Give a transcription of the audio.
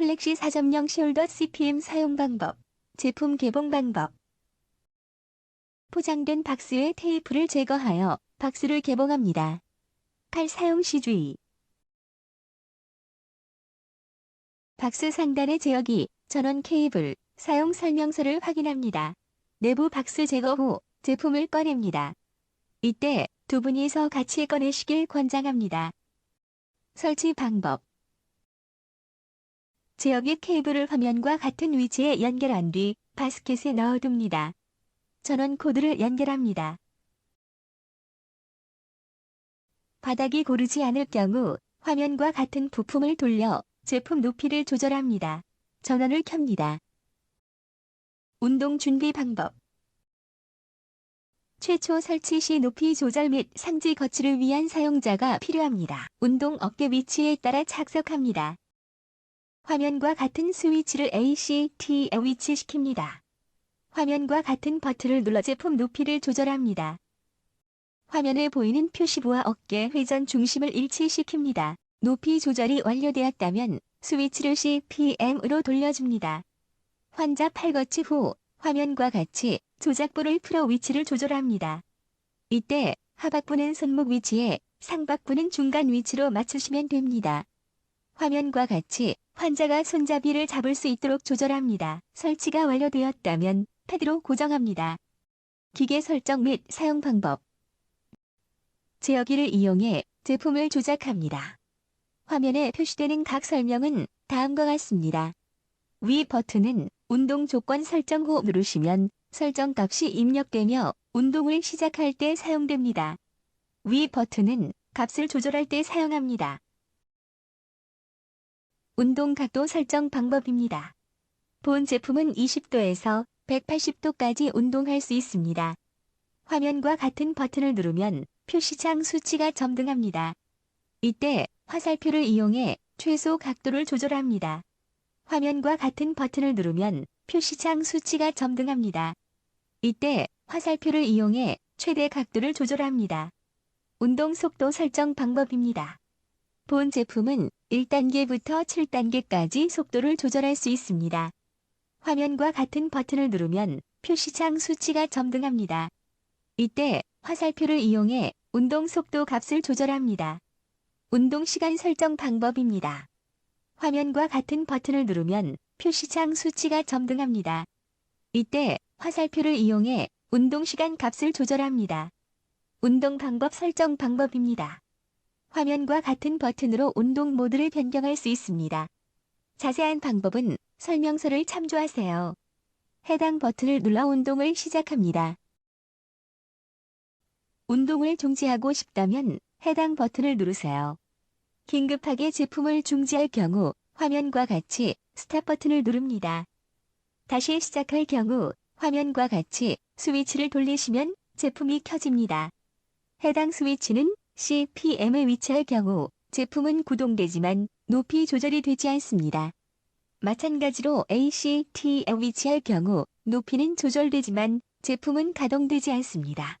플렉시 4.0 숄더 CPM 사용 방법, 제품 개봉 방법. 포장된 박스의 테이프를 제거하여 박스를 개봉합니다. 칼 사용 시 주의. 박스 상단의 제어기, 전원 케이블, 사용 설명서를 확인합니다. 내부 박스 제거 후 제품을 꺼냅니다. 이때 두 분이서 같이 꺼내시길 권장합니다. 설치 방법 제어기 케이블을 화면과 같은 위치에 연결한 뒤 바스켓에 넣어둡니다. 전원 코드를 연결합니다. 바닥이 고르지 않을 경우 화면과 같은 부품을 돌려 제품 높이를 조절합니다. 전원을 켭니다. 운동 준비 방법 최초 설치 시 높이 조절 및 상지 거치를 위한 사용자가 필요합니다. 운동 어깨 위치에 따라 착석합니다. 화면과 같은 스위치를 ACT에 위치시킵니다. 화면과 같은 버튼을 눌러 제품 높이를 조절합니다. 화면에 보이는 표시부와 어깨 회전 중심을 일치시킵니다. 높이 조절이 완료되었다면 스위치를 CPM으로 돌려줍니다. 환자 팔거치 후 화면과 같이 조작부를 풀어 위치를 조절합니다. 이때 하박부는 손목 위치에 상박부는 중간 위치로 맞추시면 됩니다. 화면과 같이 환자가 손잡이를 잡을 수 있도록 조절합니다. 설치가 완료되었다면 패드로 고정합니다. 기계 설정 및 사용 방법 제어기를 이용해 제품을 조작합니다. 화면에 표시되는 각 설명은 다음과 같습니다. 위 버튼은 운동 조건 설정 후 누르시면 설정 값이 입력되며 운동을 시작할 때 사용됩니다. 위 버튼은 값을 조절할 때 사용합니다. 운동 각도 설정 방법입니다. 본 제품은 20도에서 180도까지 운동할 수 있습니다. 화면과 같은 버튼을 누르면 표시창 수치가 점등합니다. 이때 화살표를 이용해 최소 각도를 조절합니다. 화면과 같은 버튼을 누르면 표시창 수치가 점등합니다. 이때 화살표를 이용해 최대 각도를 조절합니다. 운동 속도 설정 방법입니다. 본 제품은 1단계부터 7단계까지 속도를 조절할 수 있습니다. 화면과 같은 버튼을 누르면 표시창 수치가 점등합니다. 이때 화살표를 이용해 운동 속도 값을 조절합니다. 운동 시간 설정 방법입니다. 화면과 같은 버튼을 누르면 표시창 수치가 점등합니다. 이때 화살표를 이용해 운동 시간 값을 조절합니다. 운동 방법 설정 방법입니다. 화면과 같은 버튼으로 운동 모드를 변경할 수 있습니다. 자세한 방법은 설명서를 참조하세요. 해당 버튼을 눌러 운동을 시작합니다. 운동을 중지하고 싶다면 해당 버튼을 누르세요. 긴급하게 제품을 중지할 경우 화면과 같이 스탑 버튼을 누릅니다. 다시 시작할 경우 화면과 같이 스위치를 돌리시면 제품이 켜집니다. 해당 스위치는 CPM에 위치할 경우 제품은 구동되지만 높이 조절이 되지 않습니다. 마찬가지로 ACT에 위치할 경우 높이는 조절되지만 제품은 가동되지 않습니다.